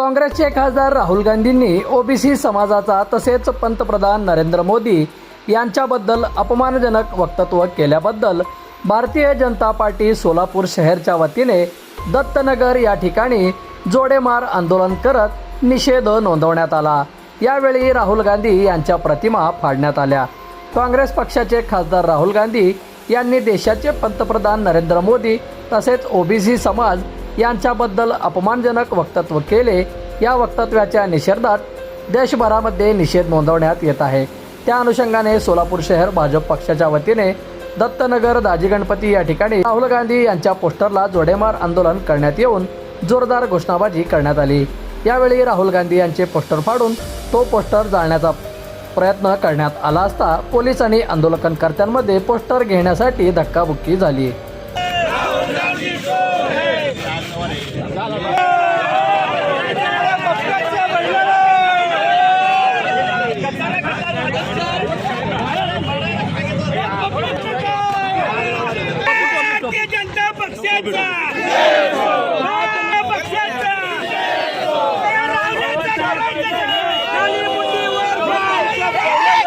काँग्रेसचे खासदार राहुल गांधींनी ओबीसी समाजाचा तसेच पंतप्रधान नरेंद्र मोदी यांच्याबद्दल अपमानजनक वक्तव्य केल्याबद्दल भारतीय जनता पार्टी सोलापूर शहरच्या वतीने दत्तनगर या ठिकाणी जोडेमार आंदोलन करत निषेध नोंदवण्यात आला. यावेळी राहुल गांधी यांच्या प्रतिमा फाडण्यात आल्या. काँग्रेस पक्षाचे खासदार राहुल गांधी यांनी देशाचे पंतप्रधान नरेंद्र मोदी तसेच ओबीसी समाज यांच्याबद्दल अपमानजनक वक्तव्य केले या वक्तव्याच्या निषेधात देशभरामध्ये निषेध नोंदवण्यात येत आहे. त्या अनुषंगाने सोलापूर शहर भाजप पक्षाच्या वतीने दत्तनगर दाजी गणपती या ठिकाणी राहुल गांधी यांच्या पोस्टरला जोडेमार आंदोलन करण्यात येऊन जोरदार घोषणाबाजी करण्यात आली. यावेळी राहुल गांधी यांचे पोस्टर फाडून तो पोस्टर जाळण्याचा प्रयत्न करण्यात आला असता पोलिसांनी आंदोलनकर्त्यांमध्ये पोस्टर घेण्यासाठी धक्काबुक्की झाली भारतीय जनता पक्षाचा भारतीय पक्षाचा या राजाचा करायचं नाही. खाली मुठीवर भारतीय जनता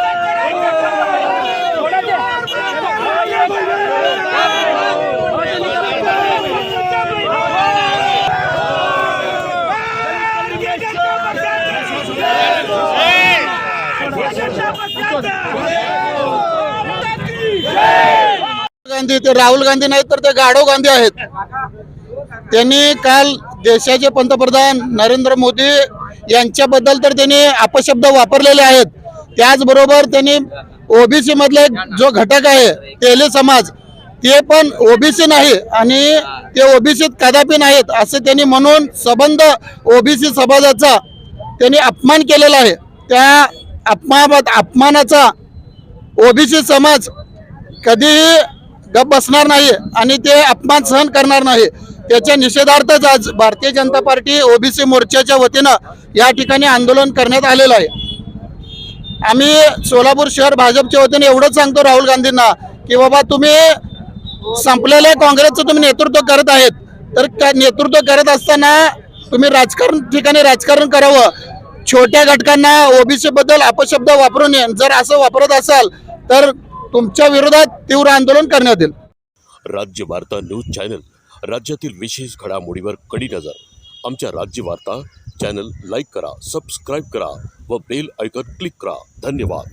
पक्षाचा गांधी ते राहुल गांधी नाहीत तर ते गाढव गांधी आहेत. त्यांनी काल देशाचे पंतप्रधान नरेंद्र मोदी यांच्याबद्दल तर त्यांनी अपशब्द वापरलेले आहेत. त्याचबरोबर त्यांनी ओबीसी मधला जो घटक आहे तेले समाज ते पण ओबीसी नाही आणि ते ओबीसीत कदापि नाहीत असे त्यांनी म्हणून संबंध ओबीसी समाजाचा त्यांनी अपमान केलेला आहे. त्या अपमा अपमानाचा ओबीसी समाज कधीही गप बसणार नाही आणि ते अपमान सहन करणार नाही. त्याच्या निषेधार्थच आज भारतीय जनता पार्टी ओबीसी मोर्चाच्या वतीनं या ठिकाणी आंदोलन करण्यात आलेलं आहे. आम्ही सोलापूर शहर भाजपच्या वतीने एवढंच सांगतो राहुल गांधींना की बाबा तुम्ही संपलेल्या काँग्रेसचं तुम्ही नेतृत्व करत आहेत. तर त्या- नेतृत्व करत असताना तुम्ही राजकारण ठिकाणी राजकारण करावं. छोट्या घटकांना ओबीसी बद्दल अपशब्द वापरू नये जर असं वापरत असाल तर तुमच्या विरोधात तीव्र आंदोलन करण्यात येईल. राज्य वार्ता न्यूज चॅनल राज्यातील विशेष घडामोडीवर कडी नजर. आमच्या राज्य वार्ता चॅनल लाईक करा सबस्क्राईब करा व बेल ऐकत क्लिक करा. धन्यवाद.